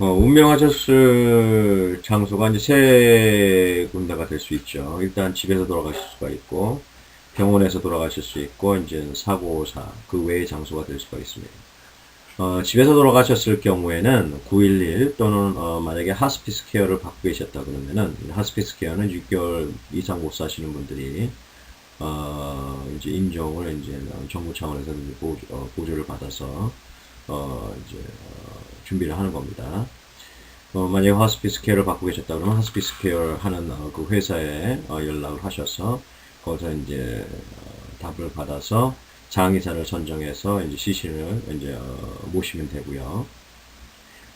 어, 운명하셨을 장소가 이제 세 군데가 될 수 있죠. 일단 집에서 돌아가실 수가 있고, 병원에서 돌아가실 수 있고, 이제 사고사, 그 외의 장소가 될 수가 있습니다. 어, 집에서 돌아가셨을 경우에는 911 또는 어, 만약에 하스피스 케어를 받고 계셨다 그러면은 하스피스 케어는 6개월 이상 못 사시는 분들이 어, 이제 임종을 이제 정부 차원에서 이제 보조, 어, 보조를 받아서 어, 이제 어, 준비를 하는 겁니다. 어, 만약에 하스피스 케어를 받고 계셨다 그러면 하스피스 케어 하는 어, 그 회사에 어, 연락을 하셔서 거기서 이제 어, 답을 받아서 장의사를 선정해서 이제 시신을 이제 어, 모시면 되고요.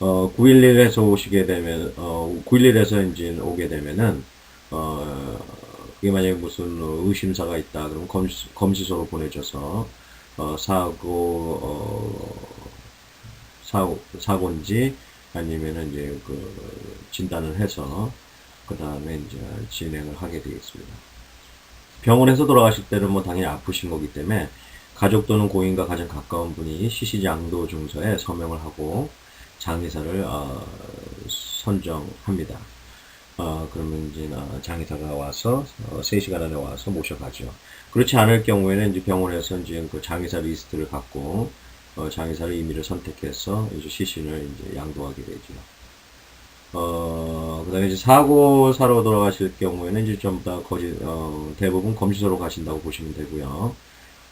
어, 911에서 오시게 되면, 어, 911에서 이제 오게 되면은, 어, 그게 만약에 무슨 의심사가 있다, 그러면 검시, 검시소로 보내줘서, 어, 사고, 어, 사고, 사고인지 아니면은 이제 그 진단을 해서, 그 다음에 이제 진행을 하게 되겠습니다. 병원에서 돌아가실 때는 뭐 당연히 아프신 거기 때문에 가족 또는 고인과 가장 가까운 분이 시시장도 증서에 서명을 하고 장의사를 어, 선정합니다. 어, 그러면 이제 어, 장의사가 와서 어, 3시간 안에 와서 모셔가죠. 그렇지 않을 경우에는 이제 병원에서 이제 그 장의사 리스트를 갖고 어, 장의사를 임의를 선택해서 이제 시신을 이제 양도하게 되죠. 어, 그 다음에 이제 사고사로 돌아가실 경우에는 이제 전부 다 거지, 어, 대부분 검시소로 가신다고 보시면 되고요.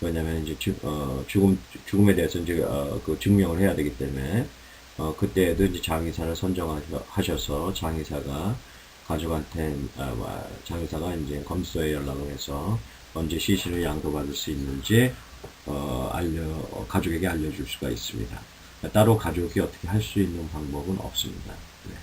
왜냐면 이제 죽, 어, 죽음, 죽음에 대해서 이제, 어, 그 증명을 해야 되기 때문에, 어, 그때에도 이제 장의사를 선정하셔서 장의사가 가족한테, 아, 뭐, 장의사가 이제 검소에 연락을 해서 언제 시신을 양도받을 수 있는지, 어, 알려, 어, 가족에게 알려줄 수가 있습니다. 따로 가족이 어떻게 할 수 있는 방법은 없습니다. 네.